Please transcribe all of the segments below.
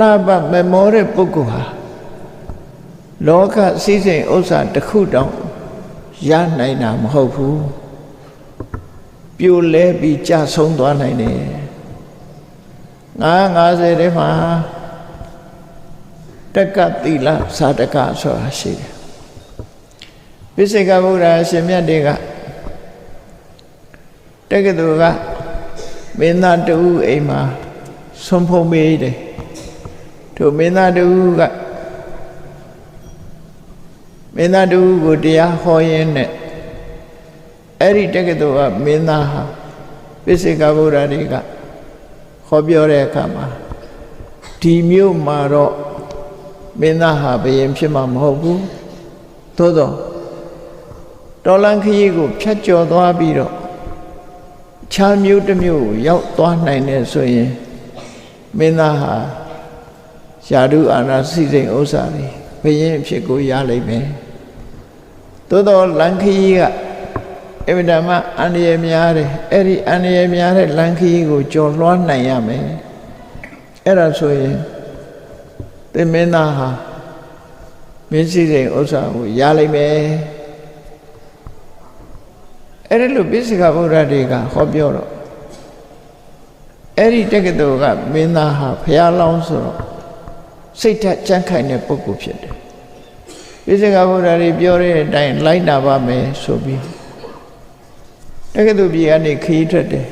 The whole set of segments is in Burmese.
လားပမမောတဲ့ပုဂ္ဂိုလ်ဟာလောကစည်းစိမ်ဥစ္စာတစ်ခုတောင်ရနိုင်တာမဟုတ်ဘူးပြိုလဲပြီးကြဆုံးသွားနိုင်တယ်ငါ90ထဲမှာတက္ကတိလသာတကဆိုတာရှိတယ်ပိစိကဗုဒ္ဓရှင်မြတ်တွေကတက္ကသိုလ်ကမင်းသားတူအိမ်မှာဆွန်ဖုံပေးတယ် သူမင်းသားတူကမင်းသားတူကိုတရားဟောရင်းနဲ့အဲ့ဒီတက္ကသိုလ်ကမင်းသားဟာပိစိကဗုဒ္ဓတွေကဟောပြောတဲ့အခါမှာဒီမြို့မှာတော့မင်းသားဟာဘယင်ဖြစ်မှာမဟုတ်ဘူးသို့တော့တော်လန်ခရီးကိုဖြတ်ကျော်သွားပြီးတော့ခြားမျိုးတစ်မျိုးကိုရောက်သွားနိုင်တယ်ဆိုရင်မင်းသားဟာ ယာဓုအာနာစိစိမ်ဥစ္စာတွေဘယင်အဖြစ်ကိုရလိမ့်မယ်သို့တော့လန်ခရီးကအဗ္ဗဓမ္မအန္တရာယ်များတယ်အဲ့ဒီအန္တရာယ်များတဲ့လန်ခရီးကိုကျော်လွှားနိုင်ရမယ်အဲ့ဒါဆိုရင်သင်မင်းသားဟာမင်းစိစိမ်ဥစ္စာကိုရလိမ့်မယ်အဲ့ဒီလိုပိစိကဗုဒ္ဓတွေကဟောပြောတော့အဲ့ဒီတက္ကသိုလ်ကမင်းသားဟာဖះလောင်းဆိုတော့ စိတ်ထက်ကြမ်းခိုင်တဲ့ပုဂ္ဂိုလ်ဖြစ်တယ်ပိစိကဗုဒ္ဓတွေပြောတဲ့အတိုင်းလိုက်နာပါမယ်ဆိုပြီးတက္ကသိုလ်ပြည်ကနေခရီးထွက်တယ်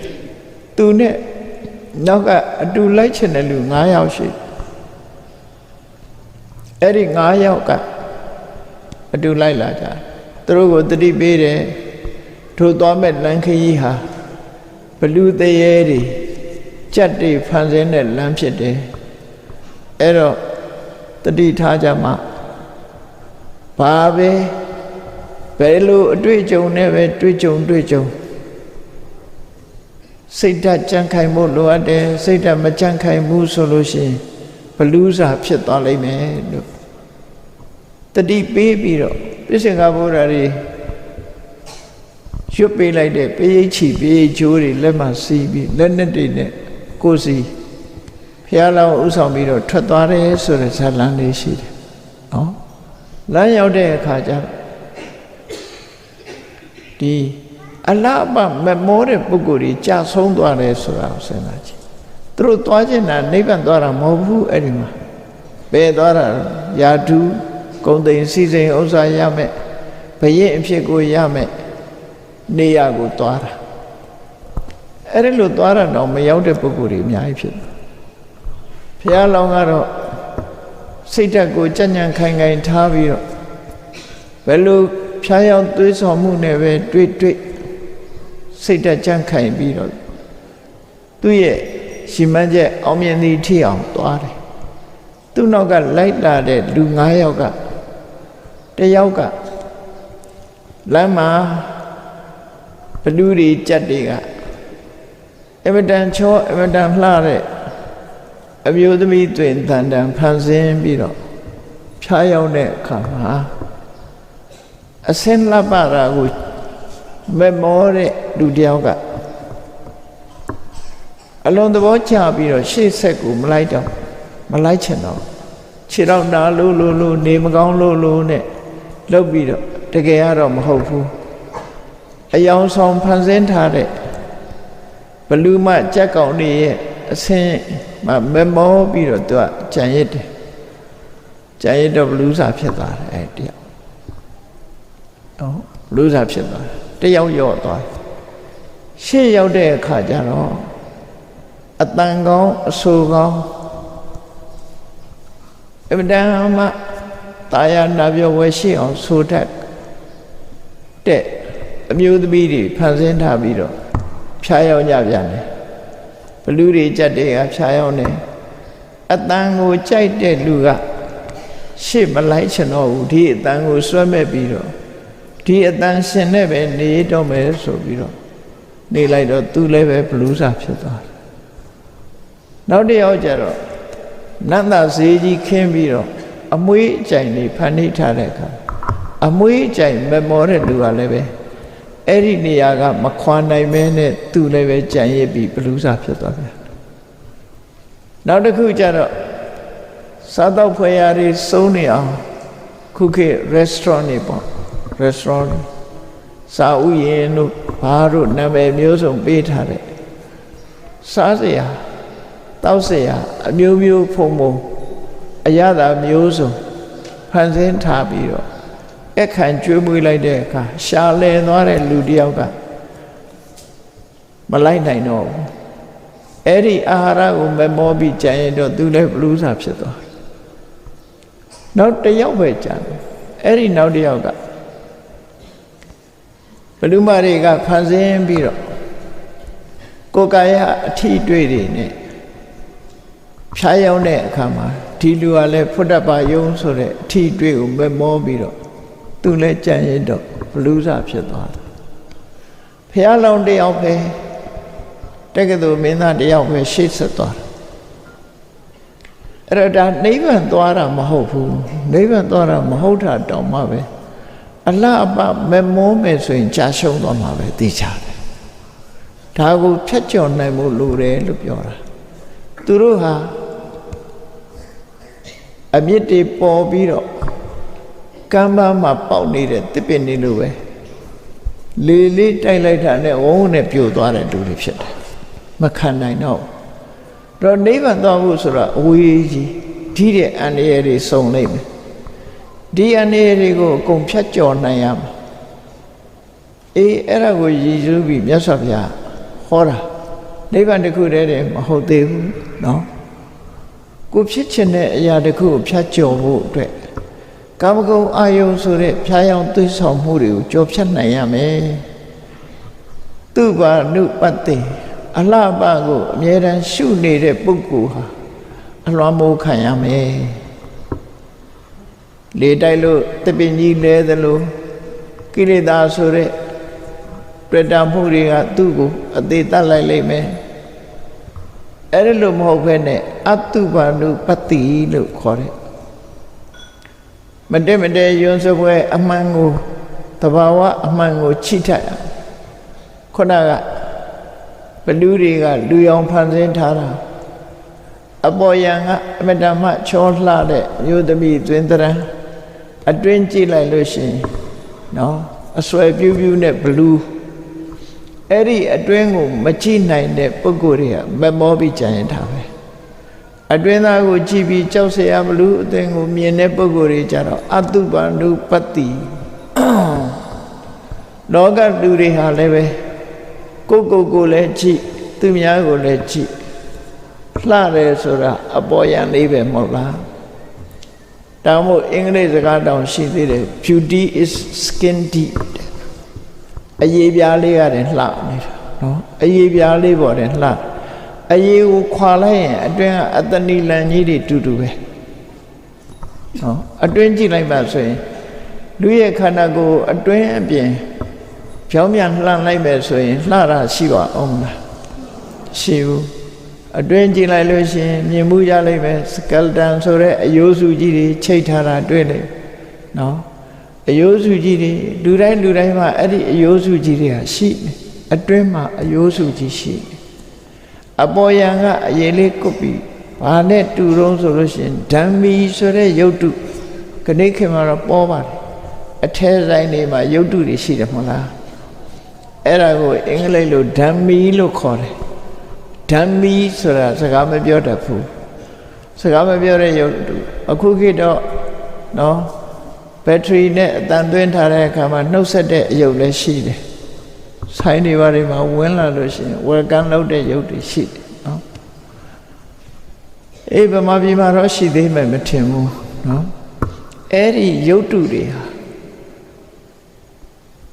သူနဲ့နောက်ကအတူလိုက်ချင်တဲ့လူ9ယောက်ရှိအဲ့ဒီ9ယောက်ကအတူလိုက်လာကြသူတို့ကိုတတိပေးတယ်ထိုသွားမဲ့လမ်းခရီးဟာဘလူတရေတွေကြက်တွေဖန်ဆင်းတဲ့လမ်းဖြစ်တယ်အဲ့တော့ တတိထားကြမှာဘာပဲဘယ်လိုအတွေ့အကြုံနဲ့ပဲတွေ့ကြုံတွေ့ကြုံစိတ်ဓာတ်ကြံ့ခိုင်ဖို့လိုအပ်တယ်စိတ်ဓာတ်မကြံ့ခိုင်ဘူးဆိုလို့ရှိရင်ဘလူးစာဖြစ်သွားလိမ့်မယ်လို့တတိပေးပြီးတော့ပြစ္ဆေကဘုရားတွေရွတ်ပေးလိုက်တဲ့ပေးရိတ်ချီပေးရိတ်ချိုးတွေလက်မှစီးပြီးလက်နဲ့တွေနဲ့ကိုယ်စီ ဖះလောင်းဥဆောင်ပြီးတော့ထွက်သွားတယ်ဆိုတဲ့ဇာလန်းလေးရှိတယ်နော်လမ်းရောက်တဲ့အခါကျဒီအလားအပမမောတဲ့ပုဂ္ဂိုလ်ကြီးကြာဆုံးသွားတယ်ဆိုတာကိုစဉ်းစားကြည့်သူတို့သွားခြင်းတာနိဗ္ဗာန်သွားတာမဟုတ်ဘူးအဲ့ဒီမှာဘယ်သွားတာယာဓုဂုံသိမ်စီစိန်ဥစ္စာရမယ်ဘရင်အဖြစ်ကိုရမယ်နေရာကိုသွားတာအဲ့ဒီလိုသွားတာတော့မရောက်တဲ့ပုဂ္ဂိုလ်တွေအများကြီးဖြစ်တယ် ဘုရားလောင်းကတော့စိတ်ဓာတ်ကိုကြံ့ကြံ့ခိုင်ခိုင်ထားပြီးတော့ဘယ်လိုဖြားရောက်သွေးဆောင်မှုနဲ့ပဲတွေ့တွေ့စိတ်ဓာတ်ကြံ့ခိုင်ပြီးတော့သူ့ရဲ့ရှင်မန်းချက်အောင်မြင်သည့်ထိအောင်သွားတယ်သူ့နောက်ကလိုက်လာတဲ့လူ9ယောက်ကတယောက်ကလမ်းမှာဘလူတွေကြက်တွေက အမတန်ချောအမတန်လှတဲ့ အမျိုးသမီးတွင်တန်တန်ဖန်ဆင်းပြီးတော့ဖြားရောက်တဲ့အခါမှာအစင်းလှပတာကိုမမောတဲ့လူတယောက်ကအလွန်သဘောကျပြီးတော့ရှေ့ဆက်ကိုမလိုက်တော့မလိုက်ချင်တော့ခြေတော့နာလို့လို့လို့နေမကောင်းလို့လို့နဲ့လှုပ်ပြီးတော့တကယ်ကတော့မဟုတ်ဘူးအယောင်ဆောင်ဖန်ဆင်းထားတဲ့ဘလူးမကြက်ကောင်တွေရဲ့ အဆင်းမမမောပြီးတော့သူကကြံရစ်တယ်ကြံရစ်တော့ဘလူးစာဖြစ်သွားတယ်အဲတယောက်ဟုတ်ဘလူးစာဖြစ်သွားတယ်တယောက်ရော့သွားရှေ့ရောက်တဲ့အခါကျတော့အတန်ကောင်းအဆူကောင်းအမတန်မှတာယာနာပြောဝဲရှိအောင်ဆိုတတ်တဲ့အမျိုးသမီးတွေဖန်ဆင်းထားပြီးတော့ဖြားရောက်ကြပြန်တယ်ဘ လူတွေကြက်တွေကဖြားရောက်နေအတန်ကိုကြိုက်တဲ့လူကရှေ့မလိုက်ချင်တော့ဘူးဒီအတန်ကိုဆွဲမဲ့ပြီးတော့ဒီအတန်ရှင်နဲ့ပဲနေတော့မယ်ဆိုပြီးတော့နေလိုက်တော့သူလည်းပဲဘလူးစာဖြစ်သွားတယ်နောက်တစ်ယောက်ကျတော့နန္ဒဈေးကြီးခင်းပြီးတော့အမွေးအကြိုင်တွေဖန်နှိထားတဲ့အခါအမွေးအကြိုင်မမောတဲ့လူကလည်းပဲ အဲ့ဒီနေရာကမခွာနိုင်မဲနဲ့သူလည်းပဲကြံရစ်ပြီးဘလူးစာဖြစ်သွားပြန်နောက်တစ်ခုကျတော့စားတော့ဖွယ်ရာတွေစုံနေအောင်ခုခေတ် restaurant တွေပေါ့ restaurant တွေစာဥယျာဉ်တို့ဘာတို့နာမည်မျိုးစုံပေးထားတဲ့စားစရာတောက်စရာအမျိုးမျိုးဖုံဖုံအရသာမျိုးစုံဖန်ဆင်းထားပြီးတော့ အခန့်ကျွေးမွေးလိုက်တဲ့အခါရှာလဲသွားတဲ့လူတစ်ယောက်ကမလိုက်နိုင်တော့ဘူးအဲ့ဒီအာဟာရကိုမမောပြီးကြံရင်တော့သူလည်းဘလူးစာဖြစ်သွားတယ်နောက်တစ်ယောက်ပဲကြံတယ်အဲ့ဒီနောက်တစ်ယောက်ကဘလူမတွေကဖန်ဆင်းပြီးတော့ကိုယ်ကာယအထီးတွေ့တွေနဲ့ဖြားရောက်တဲ့အခါမှာဒီလူကလည်းဖွတ်တတ်ပါယုံဆိုတဲ့အထီးတွေ့ကိုမမောပြီးတော့ သူလည်းကြံရင်တော့ဘလူးစာဖြစ်သွားတယ်ဖះလောင်တယောက်ပဲတက္ကသိုလ်မင်းသားတယောက်ပဲရှေ့ဆက်သွားတယ်အဲ့တော့ဒါနိဗ္ဗာန်သွားတာမဟုတ်ဘူးနိဗ္ဗာန်သွားတာမဟုတ်တာတောင်မှပဲအလှအပမမောမယ်ဆိုရင်ကြာရှုံးသွားမှာပဲသိချတယ်ဒါကိုဖြတ်ကျော်နိုင်ဖို့လိုတယ်လို့ပြောတာသူတို့ဟာအမြင့်တွေပေါ်ပြီးတော့ ကမ်းပါးမှာပေါက်နေတဲ့တစ်ပင်နေလို့ပဲလေလေးတိုက်လိုက်တာနဲ့ဝုန်းနဲ့ပြိုသွားတဲ့လူတွေဖြစ်တယ်မခံနိုင်တော့တော့နိဗ္ဗာန်သွားဖို့ဆိုတော့အဝေးကြီးဒီတဲ့အန္တရာယ်တွေစုံလိုက်မယ်ဒီအန္တရာယ်တွေကိုအကုန်ဖြတ်ကျော်နိုင်ရမှာအေးအဲ့ဒါကိုရည်စူးပြီးမြတ်စွာဘုရားဟောတာနိဗ္ဗာန်တစ်ခုတည်းတည်းမဟုတ်သေးဘူးเนาะကိုဖြစ်ချင်တဲ့အရာတစ်ခုကိုဖြတ်ကျော်ဖို့အတွက် ကာမဂုဏ်အာယုံဆိုတဲ့ဖြားယောင်သွေးဆောင်မှုတွေကိုကျော်ဖြတ်နိုင်ရမယ်သူဘာနုပတ္တိအလှပကိုအမြဲတမ်းရှုနေတဲ့ပုဂ္ဂိုလ်ဟာအလွမ်းမိုးခံရမယ်လေတိုက်လို့တပင်ကြီးလဲသလိုကိလေသာဆိုတဲ့ပြတ္တာမှုတွေကသူ့ကိုအသေးတတ်လိုက်လိမ့်မယ်အဲ့ဒါလို့မဟုတ်ဘဲနဲ့အတုပါနုပတ္တိလို့ခေါ်တယ် မတည့်မတည့်ယွန်းစပွဲအမှန်ကိုတဘာဝအမှန်ကိုချိထက်ခုနကဘလူတွေကလူရောင်ဖန်ဆင်းထားတာအပေါ်ယံကအမတမချောလှတဲ့မြို့သမီးသွင်းတရံအတွင်းကြည့်လိုက်လို့ရှိရင်နော်အစွဲပြူးပြူးနဲ့ဘလူးအဲ့ဒီအတွင်းကိုမကြည့်နိုင်တဲ့ပုဂ္ဂိုလ်တွေကမမောပြီးကြံရင်ထားပဲ အတွင်းသားကိုကြည့်ပြီးကြောက်เสียမလို့အသင်ကိုမြင်တဲ့ပုဂ္ဂိုလ်တွေကြတော့အတုပန္နုပတ္တိလောကလူတွေဟာလည်းပဲကိုကိုကိုလည်းကြည့်သူများကိုလည်းကြည့်လှတယ်ဆိုတာအပေါ်ယံလေးပဲမဟုတ်လားတောင်မို့အင်္ဂလိပ်စကားတောင်ရှိသေးတယ် beauty is skin deep အရေးပြားလေးရတယ်လှနေတာနော်အရေးပြားလေးပေါ်တယ်လှ အရေးကိုခွာလိုက်ရင်အတွင်းကအတဏီလန်ကြီးတွေတူတူပဲနော်အတွင်းကြည့်လိုက်ပါဆိုရင်လူရဲ့ခန္ဓာကိုယ်အတွင်းအပြင်ဖြောင်းပြန်လှန်လိုက်မယ်ဆိုရင်လှတာရှိပါအောင်မလားရှိဘူးအတွင်းကြည့်လိုက်လို့ရှိရင်မြင်မှုရလိမ့်မယ်စကယ်တန်ဆိုတဲ့အယိုးစုကြီးတွေချိတ်ထားတာတွေ့လိမ့်နော်အယိုးစုကြီးတွေလူတိုင်းလူတိုင်းမှာအဲ့ဒီအယိုးစုကြီးတွေဟာရှိတယ်အတွင်းမှာအယိုးစုကြီးရှိတယ် အပေါ်ယံကအရေးလေးကုတ်ပြီးဘာနဲ့တူတုံးဆိုလို့ရှိရင်ဓမ္မီဆိုတဲ့ယုတ်တုခဏိခေမှာတော့ပေါ်ပါတယ်အထဲဆိုင်တွေမှာယုတ်တုတွေရှိတယ်မဟုတ်လားအဲ့ဒါကိုအင်္ဂလိပ်လိုဓမ္မီလို့ခေါ်တယ်ဓမ္မီဆိုတာစကားမပြောတတ်ဘူးစကားမပြောတဲ့ယုတ်တုအခုခေတ်တော့နော်ဘက်ထရီနဲ့အတန်သွင်းထားတဲ့အခါမှာနှုတ်ဆက်တဲ့အယုတ်လည်းရှိတယ် ဆိုင်တွေဘာတွေမှာဝင်လာလို့ရှိရင်ဝယ်ကန်လုပ်တဲ့ယုတ်တွေရှိတယ်နော်အေးဗမာပြည်မှာတော့ရှိသေးမယ်မထင်ဘူးနော်အဲ့ဒီယုတ်တုတွေဟာ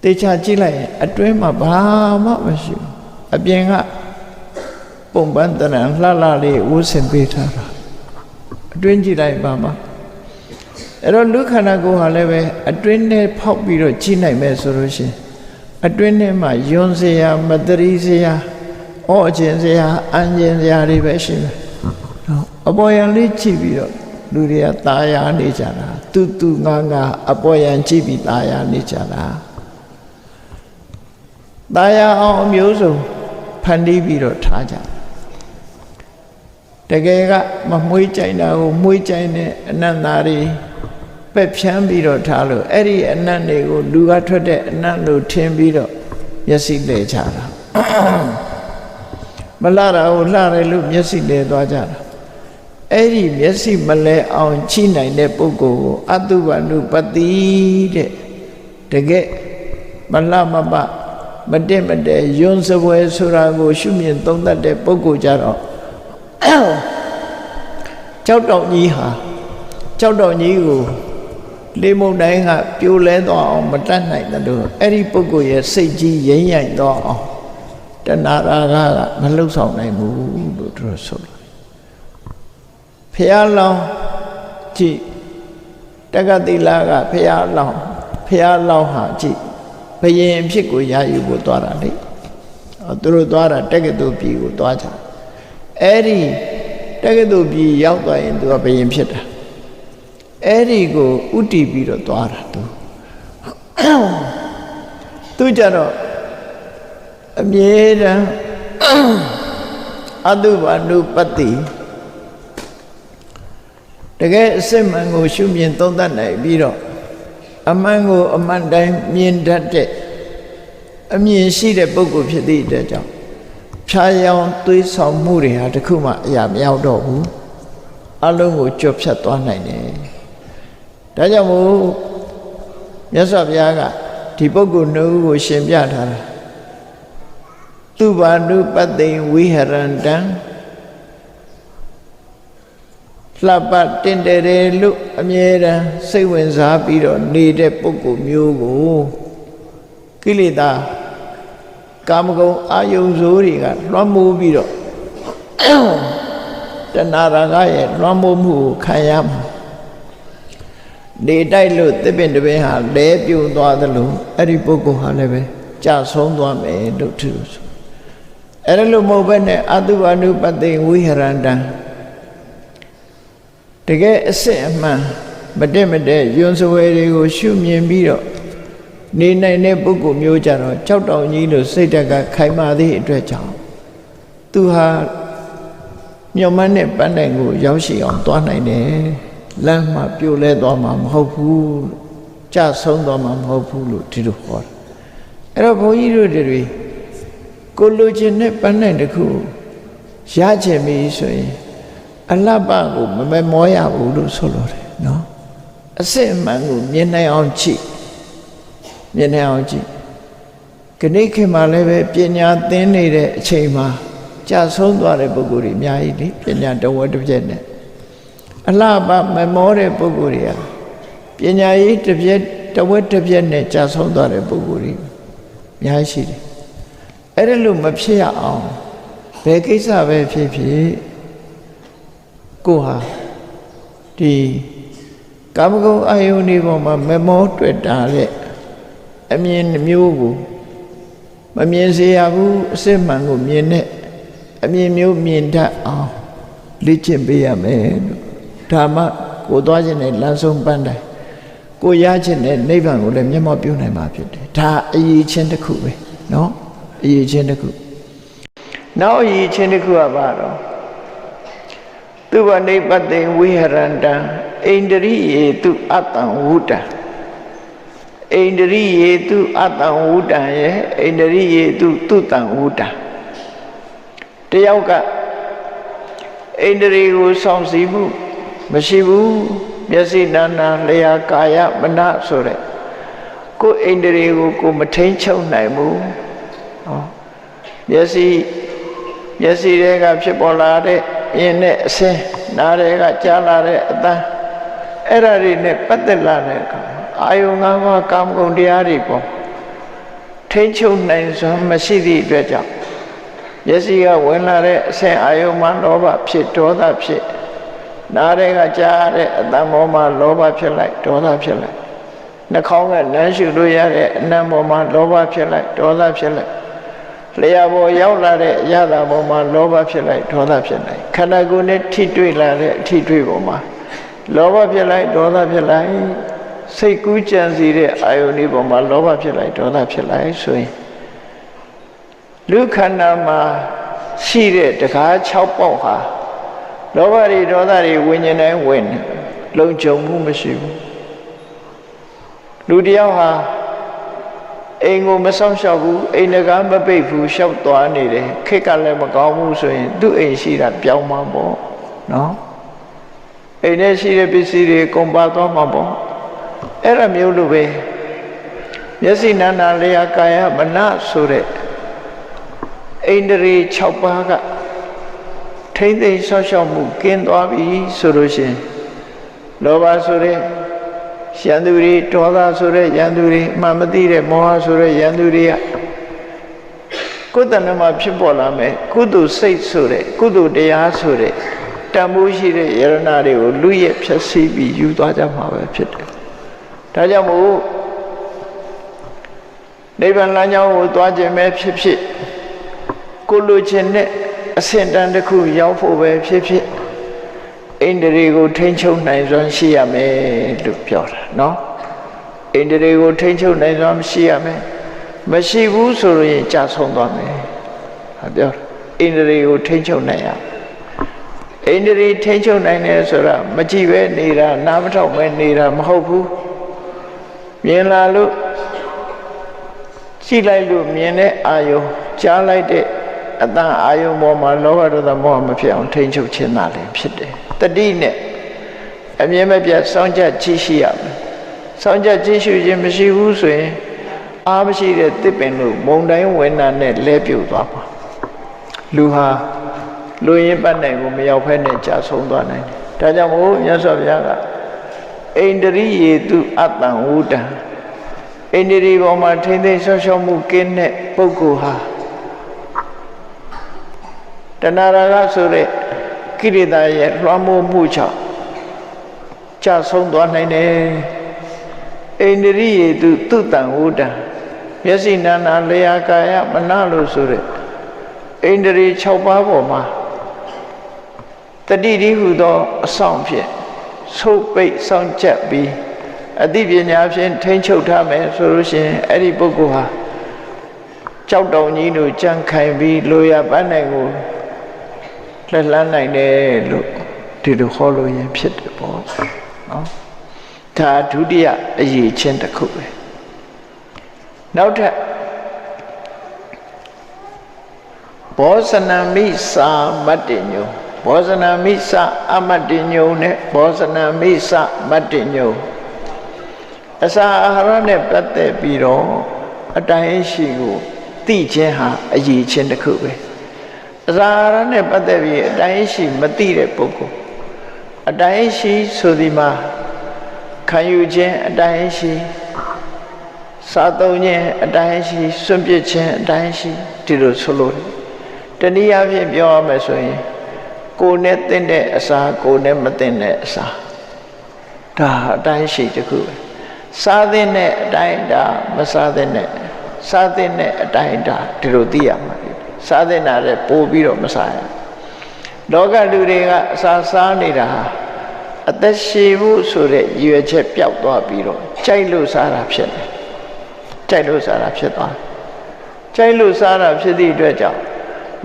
တေချာကြည့်လိုက်ရင်အတွင်းမှာဘာမှမရှိဘူးအပြင်ကပုံပန်းတရံလှလှလေးဝှစင်ပေးထားတာအတွင်းကြည့်လိုက်ပါမှာအဲ့တော့လူခန္ဓာကိုယ်ဟာလည်းပဲအတွင်းနဲ့ဖောက်ပြီးတော့ကြည့်နိုင်မယ်ဆိုလို့ရှိရင် အတွင်းထဲမှာယွန်စရာမတရီစရာအော့ခြင်းစရာအန်ခြင်းစရာတွေပဲရှိမယ်နော်အပေါ်ယံလေးကြည့်ပြီးတော့လူတွေကตาယာနေကြတာတူတူငါငါအပေါ်ယံကြည့်ပြီးตาယာနေကြတာตาယာအောင်အမျိုးစုံဖန်တီးပြီးတော့ထားကြ တကယ်ကမမွေးကြိုင်တာကိုမွေးကြိုင်တဲ့အနန္တာတွေ ပက်ဖြန်းပြီးတော့ထားလို့အဲ့ဒီအနတ်တွေကိုလူကထွက်တဲ့အနတ်လို့ထင်ပြီးတော့မျက်စိလဲချတာမလှတာကိုလှတယ်လို့မျက်စိလဲသွားကြတာအဲ့ဒီမျက်စိမလဲအောင်ချိနိုင်တဲ့ပုဂ္ဂိုလ်ကိုအတုဝနုပတိတဲ့တကယ်မလှမပမတက်မတဲယွန်းစပွဲဆိုတာကိုရှုမြင်သုံးသပ်တဲ့ပုဂ္ဂိုလ်ကြတော့ကြောက်တောင်ကြီးဟာကြောက်တောင်ကြီးကို လေမုန်တိုင်းကပြိုလဲသွားအောင်မတတ်နိုင်တယ်လို့အဲ့ဒီပုဂ္ဂိုလ်ရဲ့စိတ်ကြီးရိမ့်ရိုင်သွားအောင်တဏှာရာဂကမလှုပ်ဆောင်နိုင်ဘူးလို့သူတို့ဆိုလို့ဖះလောင်းကြည့်တက္ကတိလာကဖះလောင်းဖះလောင်းဟာကြည့်ဘယင်အဖြစ်ကိုရယူဖို့သွားတာလေသူတို့သွားတာတက္ကသိုလ်ပြည်ကိုသွားကြအဲ့ဒီတက္ကသိုလ်ပြည်ရောက်သွားရင်သူကဘယင်ဖြစ်တာ အဲ့ဒီကိုဥတီပြီးတော့သွားတာသူသူကြတော့အမြဲတမ်းအတုဘာနုပတ္တိတကယ်အစစ်မှန်ကိုရှုမြင်သုံးသပ်နိုင်ပြီးတော့အမှန်ကိုအမှန်တိုင်းမြင်တတ်တဲ့အမြင်ရှိတဲ့ပုဂ္ဂိုလ်ဖြစ်သည့်အတွက်ကြောင့်ဖြာယောင်သွေးဆောင်မှုတွေဟာတခုမှအရာမရောက်တော့ဘူးအလုံးကိုကြော့ဖြတ်သွားနိုင်တယ် ဒါကြောင့်မို့မြတ်စွာဘုရားကဒီပုဂ္ဂိုလ်နှုတ်ကိုရှင်ပြထားတာသူဘာနုပတ္တိဝိဟရန္တံလှပတင်တယ်တယ်လို့အမြဲတမ်းစိတ်ဝင်စားပြီးတော့နေတဲ့ပုဂ္ဂိုလ်မျိုးကိုကိလေသာကာမဂုဏ်အာယုံစိုးတွေကလွှမ်းမိုးပြီးတော့တဏှာရာဂရဲ့လွှမ်းမိုးမှုကိုခံရမှာ နေတိုက်လို့တစ်ပင်တစ်ပင်ဟာလဲပြုံသွားသလိုအဲ့ဒီပုဂ္ဂိုလ်ဟာလည်းပဲကြာဆုံးသွားမယ်လို့သူဆိုအဲ့ဒါလို့မဟုတ်ဘဲနဲ့အတုအနုပတ္တိဝိဟရန္တံတကယ်အစစ်အမှန်မတက်မတက်ယွန်းစွဲတွေကိုရှုမြင်ပြီးတော့နေနိုင်တဲ့ပုဂ္ဂိုလ်မျိုးကြတော့ကြောက်တောင်ကြီးလို့စိတ်တက်ကခိုင်မာသည့်အတွက်ကြောင့်သူဟာမျော်မှန်းတဲ့ပန်းတိုင်ကိုရောက်ရှိအောင်သွားနိုင်တယ် လမ်းမှာပြိုလဲသွားမှာမဟုတ်ဘူးကြဆုံးသွားမှာမဟုတ်ဘူးလို့ဒီလိုဟောတာအဲ့တော့ဘုန်းကြီးတို့တွေကိုလိုချင်တဲ့ပန်းတိုင်တစ်ခုရချင်ပြီဆိုရင်အလတ်ပကိုမမမောရဘူးလို့ဆိုလိုတယ်နော်အစစ်အမှန်ကိုမြင်နိုင်အောင်ကြည့်မြင်နိုင်အောင်ကြည့်ခဏခေတ်မှာလည်းပဲပညာသင်နေတဲ့အချိန်မှာကြာဆုံးသွားတဲ့ပုဂ္ဂိုလ်တွေအများကြီးလေပညာတဝက်တစ်ပြက်နဲ့ အလှပမမောတဲ့ပုဂ္ဂိုလ်တွေကပညာရေးတစ်ပြက်တဝက်တစ်ပြက်နဲ့ကြာဆုံးသွားတဲ့ပုဂ္ဂိုလ်တွေအများရှိတယ်အဲ့ဒါလို့မဖြစ်ရအောင်ဘယ်ကိစ္စပဲဖြစ်ဖြစ်ကိုဟာဒီကာမဂုဏ်အာယုန်ဒီပေါ်မှာမမောတွေ့တာတဲ့အမြင်မျိုးကိုမမြင်စေရဘူးအစစ်မှန်ကိုမြင်တဲ့အမြင်မျိုးမြင်တတ်အောင်လေ့ကျင့်ပေးရမယ်လို့ ဒါမှကိုသွားခြင်းနဲ့လမ်းဆုံးပန်းတိုင်းကိုရခြင်းနဲ့နိဗ္ဗာန်ကိုလည်းမျက်မှောက်ပြုနိုင်မှာဖြစ်တယ်ဒါအရေးချင်းတစ်ခုပဲเนาะအရေးချင်းတစ်ခုနောက်အရေးချင်းတစ်ခုကဘာတော့သူဝနိပတိဝိဟရန္တံဣန္ဒရိယေတုအတ္တံဝုတံဣန္ဒရိယေတုအတ္တံဝုတံရဲ့ဣန္ဒရိယေတုတုတံဝုတံတယောက်ကဣန္ဒြေကိုစောင့်စည်းမှု မရှိဘူးမျက်စိနာနာလျာကာယမနဆိုတဲ့ကိုယ်ဣန္ဒြေကိုကိုမထိန်ချုပ်နိုင်ဘူးဟောမျက်စိမျက်စိတွေကဖြစ်ပေါ်လာတဲ့ယင်နဲ့အစင်းနားတွေကကြားလာတဲ့အတန်းအဲ့ဒါတွေနဲ့ပတ်သက်လာတဲ့အခါအာယုံငါးပါးကာမဂုဏ်တရားတွေပေါ့ထိန်ချုပ်နိုင်စွမ်းမရှိသည့်အတွက်ကြောင့်မျက်စိကဝင်လာတဲ့အဆင့်အာယုံမှာလောဘဖြစ်ဒေါသဖြစ် နားတွေကကြားတဲ့အတန်ပေါ်မှာလောဘဖြစ်လိုက်ဒေါသဖြစ်လိုက်နှာခေါင်းကနမ်းရှုလို့ရတဲ့အနံပေါ်မှာလောဘဖြစ်လိုက်ဒေါသဖြစ်လိုက်လျှာပေါ်ရောက်လာတဲ့အရာသာပေါ်မှာလောဘဖြစ်လိုက်ဒေါသဖြစ်လိုက်ခန္ဓာကိုယ်နဲ့ထိတွေ့လာတဲ့အထိတွေ့ပေါ်မှာလောဘဖြစ်လိုက်ဒေါသဖြစ်လိုက်စိတ်ကူးကြံစီတဲ့အာယုန်ဒီပေါ်မှာလောဘဖြစ်လိုက်ဒေါသဖြစ်လိုက်ဆိုရင်လူခန္ဓာမှာရှိတဲ့တကား6ပေါက်ဟာ လောဘတွေဒေါသတွေဝิญဉ်တိုင်းဝင်နေလုံခြုံမှုမရှိဘူးလူတစ်ယောက်ဟာအိမ်ကိုမဆောင်ရှောက်ဘူးအိမ်တကားမပိတ်ဘူးရှောက်သွားနေတယ်ခက်ကလည်းမကောင်းဘူးဆိုရင်သူ့အိမ်ရှိတာပြောင်းမှာပေါ့နော်အိမ်ထဲရှိတဲ့ပစ္စည်းတွေကုန်ပါသွားမှာပေါ့အဲ့ဒါမျိုးလိုပဲမျက်စိနာနာလျာကာယမနဆိုတဲ့အိန္ဒြေ6ပါးက ထိမ့်သိမ်းဆောက်ရှောက်မှုကင်းသွားပြီဆိုလို့ရှိရင်လောဘဆိုတဲ့ရန်သူတွေဒေါသဆိုတဲ့ရန်သူတွေအမှန်မသိတဲ့မောဟဆိုတဲ့ရန်သူတွေကကိုယ်တဏ္ဍမှာဖြစ်ပေါ်လာမယ်ကုသိုလ်စိတ်ဆိုတဲ့ကုသိုလ်တရားဆိုတဲ့တန်ဖိုးရှိတဲ့ယရနာတွေကိုလူရဲ့ဖြည့်ဆည်းပြီးယူသွားကြမှာပဲဖြစ်တယ်ဒါကြောင့်မို့နိဗ္ဗာန်လမ်းကြောင်းကိုသွားခြင်းပဲဖြစ်ဖြစ်ကိုလိုချင်တဲ့ အဆင့်တန်းတစ်ခုရောက်ဖို့ပဲဖြစ်ဖြစ်အိန္ဒြေကိုထိန်းချုပ်နိုင်စွမ်းရှိရမယ်လို့ပြောတာเนาะအိန္ဒြေကိုထိန်းချုပ်နိုင်စွမ်းရှိရမယ်မရှိဘူးဆိုရင်ကြာဆုံးသွားမယ်ဟာပြောတာအိန္ဒြေကိုထိန်းချုပ်နိုင်ရအိန္ဒြေထိန်းချုပ်နိုင်တယ်ဆိုတာမကြည့်ပဲနေတာနားမထောက်ပဲနေတာမဟုတ်ဘူးမြင်လာလို့ကြည့်လိုက်လို့မြင်တဲ့အာယုံကြားလိုက်တဲ့ အတန်အာယုံပေါ်မှာလောဘဒေါသမောဟမဖြစ်အောင်ထိန်းချုပ်ခြင်းသာလည်းဖြစ်တယ်တတိနဲ့အမြဲမပြတ်စောင့်ကြကြည့်ရှိရမယ်စောင့်ကြကြည့်ရှုခြင်းမရှိဘူးဆိုရင်အားမရှိတဲ့တစ်ပင်လို့မုံတိုင်းဝင်နာနဲ့လဲပြုတ်သွားမှာလူဟာလူရင်းပတ်နိုင်ကိုမရောက်ဖဲနဲ့ကြာဆုံးသွားနိုင်တယ်ဒါကြောင့်မို့မြတ်စွာဘုရားကအိန္ဒြိယေတုအတ္တံဝုဒံအိန္ဒြိပေါ်မှာထိမ့်သိမ်းဆော့ရှော့မှုကင်းတဲ့ပုဂ္ဂိုလ်ဟာ တဏှာရာဂဆိုတဲ့ကိရိတာရဲ့လွှမ်းမိုးမှုကြောင့်ကြဆုံးသွားနိုင်တယ်အိန္ဒြိယေတုတုတံဝုဒံမျက်စိနာနာလျာကာယမနလို့ဆိုတဲ့အိန္ဒြေ6ပါးပေါ်မှာတတိတိဟုသောအဆောင်ဖြင့်ဆုပ်ပိတ်ဆောင်ချက်ပြီးအသိပညာဖြင့်ထိမ့်ချုပ်ထားမယ်ဆိုလို့ရှိရင်အဲ့ဒီပုဂ္ဂိုလ်ဟာကြောက်တောင်ကြီးတို့ကြံခိုင်ပြီးလိုရပန်းနိုင်ကို လက်လန်းနိုင်တယ်လို့ဒီလိုဟောလို့ရင်ဖြစ်တယ်ပေါ့နော်ဒါဒုတိယအရေးချင်းတစ်ခုပဲနောက်ထပ်ဘောဇနမိစာမတ္တညုဘောဇနမိစအမတ္တညုနဲ့ဘောဇနမိစမတ္တညုအစာအာဟာရနဲ့ပတ်သက်ပြီးတော့အတိုင်းရှိကိုသိခြင်းဟာအရေးချင်းတစ်ခုပဲ အစာအာဟာရနဲ့ပတ်သက်ပြီးအတိုင်းရှိမသိတဲ့ပုဂ္ဂိုလ်အတိုင်းရှိဆိုဒီမှာခံယူခြင်းအတိုင်းရှိစားသုံးခြင်းအတိုင်းရှိစွန့်ပစ်ခြင်းအတိုင်းရှိဒီလိုဆိုလို့တနည်းအားဖြင့်ပြောရမယ်ဆိုရင်ကိုယ်နဲ့တင့်တဲ့အစာကိုယ်နဲ့မတင့်တဲ့အစာဒါအတိုင်းရှိတခုပဲစားတဲ့နဲ့အတိုင်းဒါမစားတဲ့နဲ့စားတဲ့နဲ့အတိုင်းဒါဒီလိုသိရမှာ စားတဲ့နာတဲ့ပို့ပြီးတော့မစားရလောကလူတွေကအစာစားနေတာဟာအသက်ရှည်ဖို့ဆိုတဲ့ရည်ရွယ်ချက်ပျောက်သွားပြီးတော့ကြိုက်လို့စားတာဖြစ်တယ်ကြိုက်လို့စားတာဖြစ်သွားကြိုက်လို့စားတာဖြစ်သည့်အတွက်ကြောင့်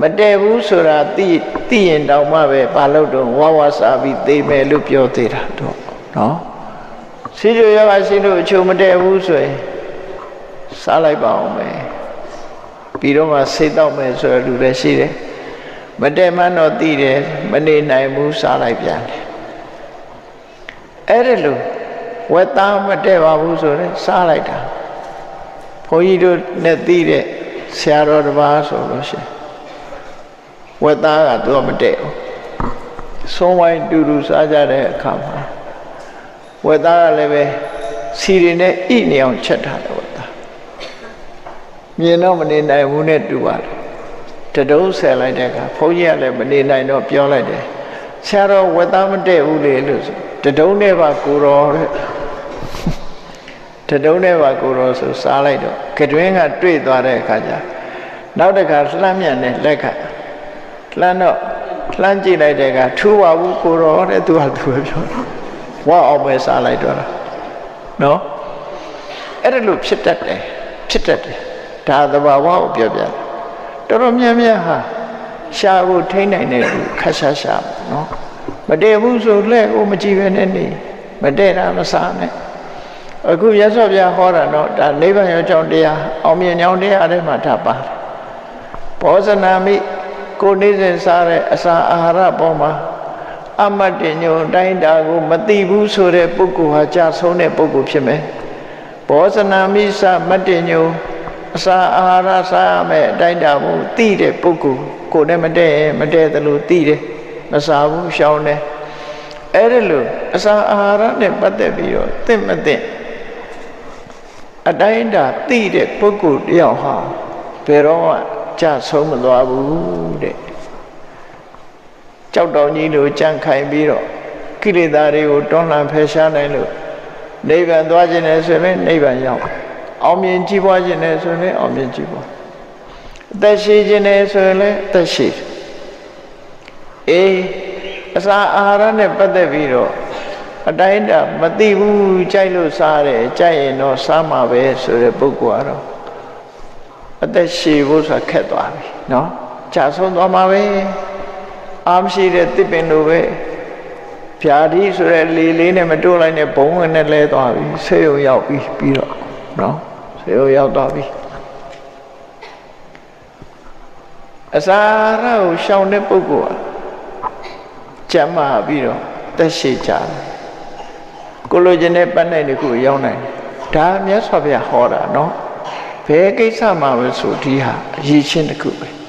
မတည့်ဘူးဆိုတာသိသိရင်တောင်မှပဲဘာလို့တော့ဝါဝါစားပြီးသိမယ်လို့ပြောသေးတာတော့နော်ရှိကြရပါရှိလို့အချို့မတည့်ဘူးဆိုရင်စားလိုက်ပါအောင်မယ် ပြီးတော့မှစိတ်တော့မယ်ဆိုရလူလည်းရှိတယ်မတည့်မှန်းတော့သိတယ်မနေနိုင်ဘူးစားလိုက်ပြန်တယ်အဲ့ဒါလို့ဝက်သားမတည့်ပါဘူးဆိုရင်စားလိုက်တာဘုန်းကြီးတို့နဲ့သိတဲ့ဆရာတော်တစ်ပါးဆိုလို့ရှိရင်ဝက်သားကသူကမတည့်ဘူးဆုံးဝိုင်းတူတူစားကြတဲ့အခါမှာဝက်သားကလည်းပဲစီရင်နဲ့ဣနေအောင်ချက်ထားတယ်ဝက်သား မြင်တော့မနေနိုင်ဘူးနဲ့တူပါတယ်တတုံးဆယ်လိုက်တဲ့အခါဘုန်းကြီးကလည်းမနေနိုင်တော့ပြောလိုက်တယ်ဆရာတော်ဝက်သားမတည့်ဘူးလေလို့ဆိုတတုံးနဲ့ပါကိုတော်တဲ့တတုံးနဲ့ပါကိုတော်ဆိုစားလိုက်တော့ကတွင်းကတွေ့သွားတဲ့အခါကျနောက်တစ်ခါလှမ်းမြန်နဲ့လက်ခလှမ်းတော့လှမ်းကြည့်လိုက်တဲ့အခါထူပါဘူးကိုတော်တဲ့သူကသူပဲပြောဝါအောင်ပဲစားလိုက်တော့နော်အဲ့ဒါလို့ဖြစ်တတ်တယ်ဖြစ်တတ်တယ် ဒါသဘာဝကိုပြောပြတယ်တော်တော်များများဟာရှားကိုထိန်းနိုင်တဲ့လူခက်ရှားရှားနော်တည့်ဘူးဆိုလက်ကိုမကြည့်ပဲနဲ့နေမတည့်တာမစားနဲ့အခုရသော်ပြဟောတာတော့ဒါနိဗ္ဗာန်ရောက်ကြောင်းတရားအောင်မြင်ကြောင်းတရားထဲမှာဒါပါတယ်ဘောဇနာမိကိုနေစဉ်စားတဲ့အစာအာဟာရပေါ်မှာအမတ်တင်ညုံတိုင်းတာကိုမသိဘူးဆိုတဲ့ပုဂ္ဂိုလ်ဟာကြာဆုံးတဲ့ပုဂ္ဂိုလ်ဖြစ်မယ်ဘောဇနာမိစမတ်တင်ညုံ အစာအာဟာရစားရမယ်အတိုင်းတာကိုသိတဲ့ပုဂ္ဂိုလ်ကိုယ်နဲ့မတည့်ရင်မတည့်သလိုသိတယ်မစားဘူးရှောင်းတယ်အဲ့ဒါလို့အစာအာဟာရနဲ့ပတ်သက်ပြီးတော့သင့်မသင့်အတိုင်းတာသိတဲ့ပုဂ္ဂိုလ်တယောက်ဟာဘယ်တော့မှကြဆုံးမသွားဘူးတဲ့ကြောက်တော်ကြီးလိုကြံ့ခိုင်ပြီးတော့ကိလေသာတွေကိုတွန်းလှန်ဖယ်ရှားနိုင်လို့နိဗ္ဗာန်သွားခြင်းနဲ့ဆိုရင်နိဗ္ဗာန်ရောက် အောင်မြင်ကြည်ပွားခြင်းနဲ့ဆိုရင်အောင်မြင်ကြည်ပွားအသက်ရှိခြင်းနဲ့ဆိုရင်လည်းအသက်ရှိတယ်အေးအစာအာဟာရနဲ့ပတ်သက်ပြီးတော့အတိုင်းတာမသိဘူးကြိုက်လို့စားတယ်ကြိုက်ရင်တော့စားမှာပဲဆိုတဲ့ပုဂ္ဂိုလ်ကတော့အသက်ရှည်ဖို့ဆိုတာခက်သွားပြီเนาะကြာဆုံးသွားမှာပဲအာမရှိတဲ့တစ်ပင်လိုပဲဖြာဒီဆိုတဲ့လေလေးနဲ့မတိုးလိုက်နဲ့ဘုံဝင်နဲ့လဲသွားပြီဆေးရုံရောက်ပြီပြီးတော့เนาะ ဇေယျရောက်သွားပြီအစာရကိုရှောင်တဲ့ပုဂ္ဂိုလ်ဟာကျမ်းမာပြီးတော့တက်ရှိကြတယ်ကိုလိုချင်တဲ့ပတ်နိုင်တစ်ခုရောက်နိုင်ဒါမြတ်စွာဘုရားဟောတာနော်ဘယ်ကိစ္စမှာပဲဆိုဒီဟာအရေးချင်းတစ်ခုပဲ